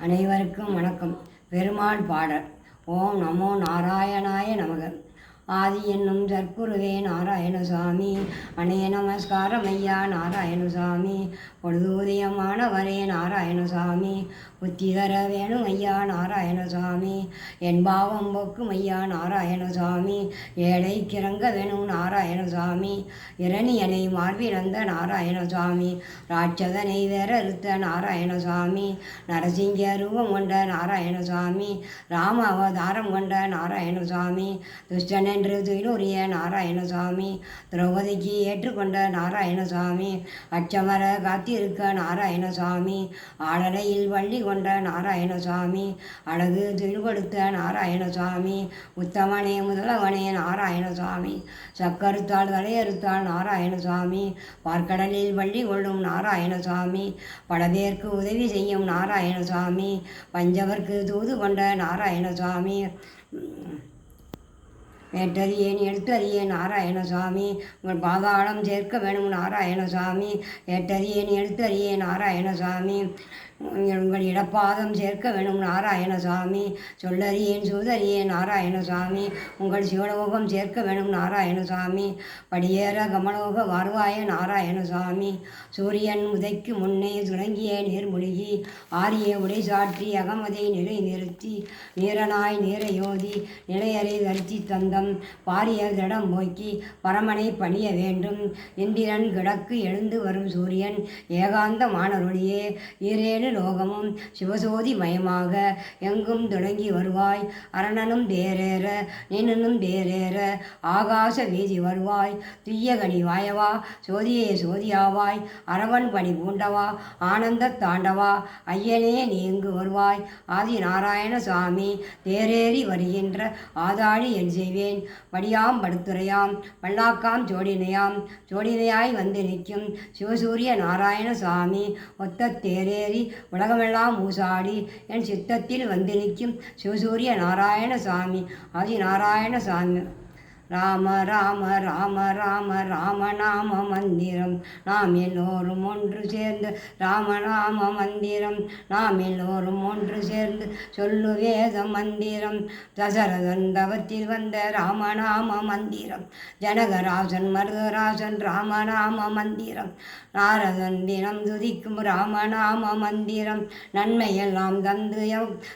அனைவருக்கும் வணக்கம். பெருமாள் பாடல். ஓம் நமோ நாராயணாய நமக. ஆதி என்னும் சற்புருவே நாராயணசாமி. அணைய நமஸ்காரம் ஐயா நாராயணசாமி. பொழுதூதியமானவரே நாராயணசாமி. புத்தி தர வேணும் ஐயா நாராயணசாமி. என் பாவம் போக்கும் ஐயா நாராயணசாமி. ஏழை கிறங்க வேணும் நாராயணசாமி. இரணியனை மார்பிழந்த நாராயணசாமி. ராட்சதனை வேறறுத்த நாராயணசாமி. நரசிங்க ரூபம் கொண்ட நாராயணசாமி. ராம அவதாரம் கொண்ட நாராயணசாமி. துஷ்டனை என்று துயிலுரிய நாராயணசாமி திரௌபதிக்கு ஏற்றுக்கொண்ட நாராயணசாமி அச்சமர காத்திருக்க நாராயணசாமி ஆடலையில் வள்ளி கொண்ட நாராயணசாமி அழகு துயில் கொடுத்த நாராயணசாமி உத்தமனே முதலவனே நாராயணசாமி சக்கருத்தாள் தலையறுத்தாள் நாராயணசாமி பார்க்கடலில் வள்ளி கொள்ளும் நாராயணசாமி பல பேருக்கு உதவி செய்யும் நாராயணசாமி பஞ்சவர்க்கு தூது கொண்ட நாராயணசாமி ஏற்றறியேன் நாராயணசாமி உங்கள் பாதாளம் சேர்க்க வேணும் நாராயணசாமி ஏற்றறியேன் எடுத்தறியேன் நாராயணசாமி உங்கள் இடப்பாதம் சேர்க்க வேணும் நாராயணசாமி சொல்லறியேன் சூதறியேன் நாராயணசாமி உங்கள் சிவலோகம் சேர்க்க வேணும் நாராயணசாமி படியேற கமலோக வருவாய நாராயணசாமி சூரியன் உதைக்கு முன்னே துணங்கிய நீர்மொழிகி ஆரிய உடை சாற்றி அகமதை நிலை நிறுத்தி நீரனாய் நீரையோதி நிலையறை தரித்தி தந்த பாரிய திடம் போக்கி பரமனை பணிய வேண்டும். இந்திரன் கிழக்கு எழுந்து வரும் சூரியன் ஏகாந்த மானருளியே ஈரேழு லோகமும் சிவசோதி மயமாக. எங்கும் தொடங்கி வருவாய் அரணனும் தேரேற நின்னனும் தேரேற ஆகாச வீதி வருவாய் துய்யகனி வாயவா? சோதியே சோதியாவாய். அரவன் பணி பூண்டவா? ஆனந்த தாண்டவா? ஐயனே நீ இங்கு வருவாய்? ஆதி நாராயண சுவாமி தேரேறி வருகின்ற ஆதாழி என் வந்தேன். வடியாம் படுத்துரையாம் பல்லாக்காம் ஜோடினையாம். ஜோடினையாய் வந்து நிற்கும் சிவசூரிய நாராயண சுவாமி. ஒத்த தேரேறி உலகமெல்லாம் ஊசாடி என் சித்தத்தில் வந்து நிற்கும் சிவசூரிய நாராயண சாமி ஆதி நாராயண சாமி ராம ராம ராம ராம ராமநாம மந்திரம். நாம் எல்லோரும் ஒன்று சேர்ந்து ராமநாம மந்திரம். நாம் எல்லோரும் ஒன்று சேர்ந்து சொல்லு வேத மந்திரம். தசரதன் தவத்தில் வந்த ராமநாம மந்திரம். ஜனகராசன் மருதராசன் ராமநாம மந்திரம். நாரதன் தினம் துதிக்கும் ராமநாம மந்திரம். நன்மையெல்லாம் தந்து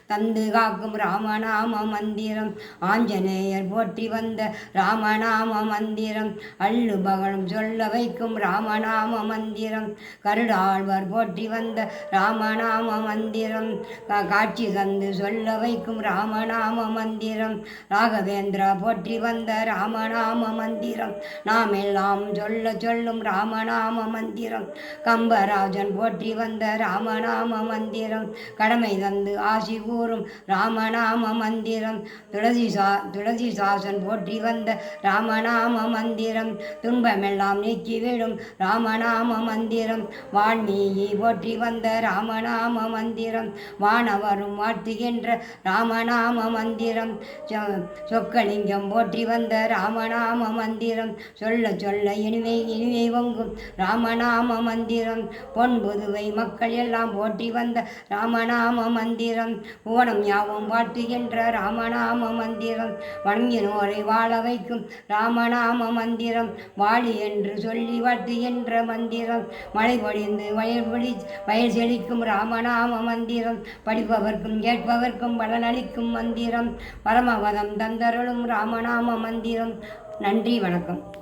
தந்து காக்கும் ராமநாம மந்திரம். ஆஞ்சநேயர் போற்றி வந்த ராமநாம மந்திரம் அள்ளு பகலும் சொல்ல வைக்கும் ராமநாம மந்திரம் கருடாழ்வர் போற்றி வந்த ராமநாம மந்திரம் காட்சி தந்து சொல்ல வைக்கும் ராமநாம மந்திரம் ராகவேந்திரா போற்றி வந்த ராமநாம மந்திரம் நாம் எல்லாம் சொல்ல சொல்லும் ராமநாம மந்திரம் கம்பராஜன் போற்றி வந்த ராமநாம மந்திரம் கடமை தந்து ஆசி கூறும் ராமநாம மந்திரம் துளசி சா துளசி சாசன் போற்றி வந்த ராமநாம மந்திரம். துன்பமெல்லாம் நீக்கிவிடும் ராமநாம மந்திரம். வான்மீகி போற்றி வந்த ராமநாம மந்திரம். வானவரும் வாழ்த்துகின்ற ராமநாம மந்திரம். சொக்கலிங்கம் போற்றி வந்த ராமநாம மந்திரம். சொல்ல சொல்ல இனிமை இனிமை வங்கும் ராமநாம மந்திரம். பொன்புதுவை மக்கள் எல்லாம் போற்றி வந்த ராமநாம மந்திரம். ஓணம் யாவும் வாழ்த்துகின்ற ராமநாம மந்திரம். வணங்கினோரை வாழ வாழிக்கும் ராமநாம மந்திரம். வாழி என்று சொல்லி வாழ்த்துகின்ற மந்திரம். மழை பொழிந்து வயல் பொழி வயல் செழிக்கும் ராமநாம மந்திரம். படிப்பவர்க்கும் கேட்பவர்க்கும் பலனளிக்கும் மந்திரம். பரமபதம் தந்தருளும் ராமநாம மந்திரம். நன்றி வணக்கம்.